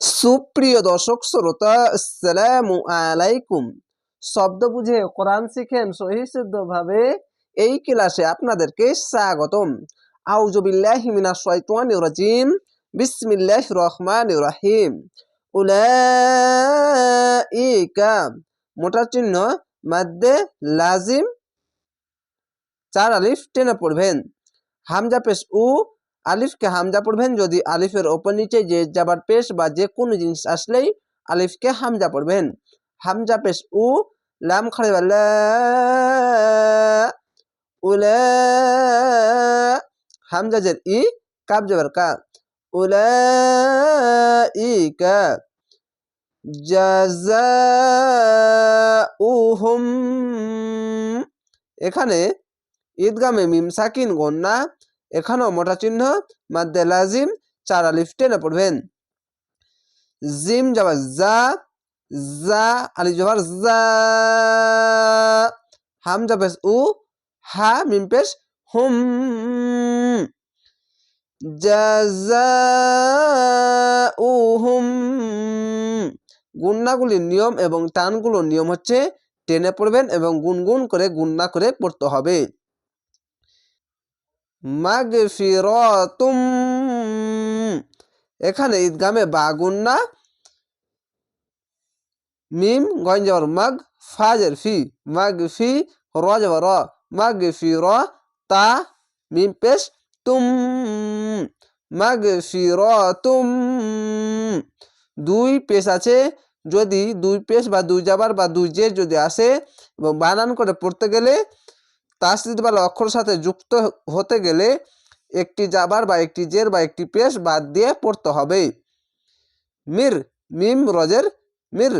সুপ্রিয় দর্শক শ্রোতা, আসসালামু আলাইকুম। শব্দ বুঝে কোরআন শিখেন সহি ভাবে এই ক্লাসে আপনাদেরকে স্বাগতম। আউজুবিল্লাহি মিনাশ শাইতানির রাজিম। বিসমিল্লাহির রহমানির রহিম। উলাইকা। মোটা চিহ্ন, মাদ্দে, লাজিম। চার আলিফ, টেনে পড়বেন। হামজা পেশ উ আলিফকে হামজা পড়বেন যদি আলিফের ওপর নিচে যে যাবার পেশ বা যে কোনো জিনিস আসলেই আলিফকে হামজা পড়বেন। হামজা পেশ উ, লাম খাড়ে উলা হামজা জের ই কাব জবর কা উলা ইকা জাযাউহুম এখানে ঈদগামে মিম সাকিন গন্না এখানেও মোটা চিহ্ন মাদ্দে লাজিম, চার আলিফ টেনে পড়বেন। জিম যাবা জা জা আলিফ জবার জা। হামজা পেশ উ, হা, মিম পেশ হুম। গুন্নাগুলির নিয়ম এবং টানগুলোর নিয়ম হচ্ছে টেনে পড়বেন এবং গুনগুন করে গুন্না করে পড়তে হবে। মাগফিরাতুম। এখানে ঈদগামে বাগুন না, মিম গঞ্জর মাগ, ফাজের, ফি মাগ ফি র র ফি র তা, মিম, পেশ, তুম মাগ ফি র তুম দুই পেশ আছে, যদি দুই পেশ বা দুই যাবার বা দুই জের যদি আসে এবং বানান করে পড়তে গেলে তাসদিদ বা অক্ষর সাথে যুক্ত হতে গেলে একটি জাবার বা একটি জের বা একটি পেশ বাদ দিয়ে পড়তে হবে। মির, মিম, রজের, মির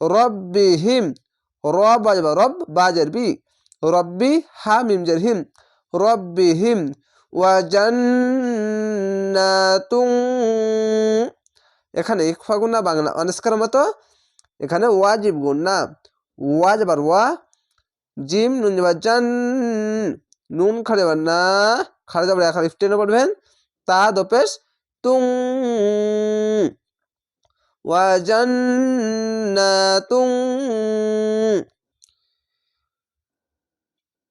রব্বি হিম র বাজবা রব বাজের বি, রব্বি হা মিম জের হিম রব্বি হিম ওয়াজান্নাতুং এখানে ইকফা গুন্না বাংলা অনস্কার মতো। এখানে ওয়াজিব গুন্না ওয়া যাবার ওয়া জিম নুন যাবার জান। নুন খাড়ে যাবার না, খাড়ে যাবার এক আলিফ টেনে পড়বেন তা দোপেশ তুং। ওয়াজান্নাতুং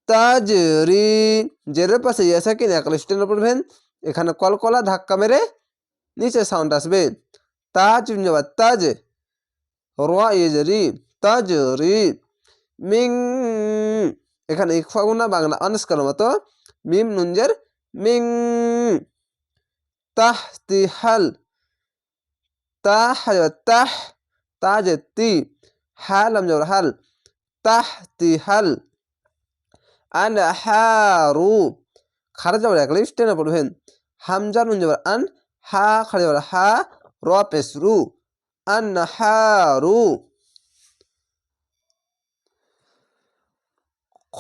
তাজরি জেরের পাশে ইয়েসা কিনে এক আলিফ টেনে পড়বেন এখানে কলকলা ধাক্কা মেরে নিচে সাউন্ড আসবে। তাজ যাবার তাজ ইজরি তাজরি মিং। এখানে ইকফাগুনা বাংলা অনস্কার মতো। মিম নুনজের মিং। তাহ তি হাল। তাহ তাহ তাজ তি। হাল আমজর হাল। তাহ তি হাল। আন হারু খারাপ যাবার এক লিস্ট টেনে পড়বেন। হামজা নুন যাবার আন, হা খারাপ যাবার হা, রু আন হারু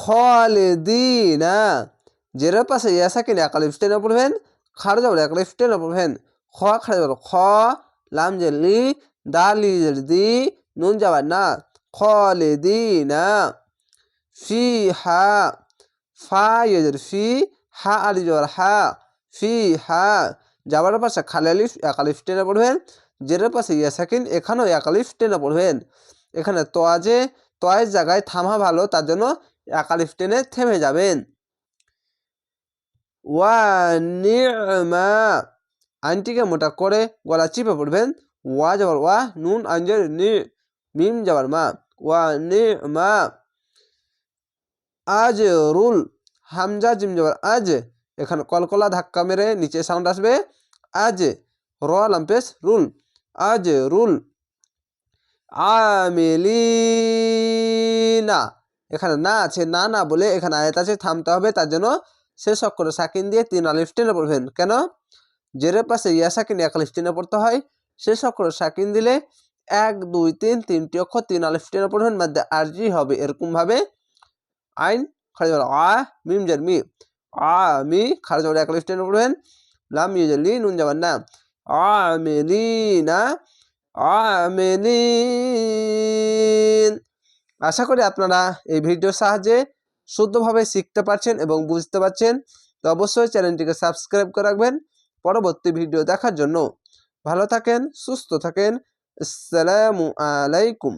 খালিদিনা। জেরের পাশে ইয়াসা কিনে একালিফ টেনে পড়বেন খাড়ে যাবার একালিফ টেনে পড়বেন খ খাড়ে যাবার খ, লাম, জেলি দালি দি নুন যাবার না। খালিদিনা, ফি, হা, ফা ইয়েজের ফি, হা, আলি যাবার হা, ফি, হা। যাবার পাশে খালি আলিফ একালিফ টেনে পড়বেন জেরের পাশে ইয়াসাকিন এখানেও একালিফ টেনে পড়বেন এখানে তোয়াজে তোয়ের জায়গায় থামা ভালো, তার জন্য একালিফ টেনে থেমে যাবেন। ওয়া নি'মা আইনটিকে মোটা করে গলা চিপে পড়বেন। ওয়া যাবার ওয়া, নুন, আঞ্জের নি, মিম যাবার মা। ওয়া নি'মা আজ রুল হামজা জিম যাবার আজ। এখানে কলকলা ধাক্কা মেরে নিচে সাউন্ড আসবে। আজ র লাম্পেস রুল। আজ রুল আমিলিনা। এখানে না আছে, না না বলে এখানে আয়াত আছে, থামতে হবে, তার জন্য শেষ অক্ষরে সাকিন দিয়ে তিন আলিফ টেনে পড়বেন। কেন? জেরের পাশে ইয়া সাকিন এক আলিফ টেনে পড়তে হয় শেষ অক্ষরে সাকিন দিলে এক, দুই, তিন, তিনটি অক্ষর তিন আলিফ টেনে পড়বেন মধ্যে আরজি হবে এরকমভাবে। আইন খাড়ি আ, মিম জার মি, আ, মি যাবার এক আলিফ টেনে পড়বেন, লাম ইউজার লি, নুন যাবার না আমিলিনা আমিলিন আশা করি আপনারা এই ভিডিওর সাহায্যে শুদ্ধভাবে শিখতে পারছেন এবং বুঝতে পারছেন। তো অবশ্যই চ্যানেলটিকে সাবস্ক্রাইব করে রাখবেন। পরবর্তী ভিডিও দেখার জন্য ভালো থাকেন, সুস্থ থাকেন। আসসালামু আলাইকুম।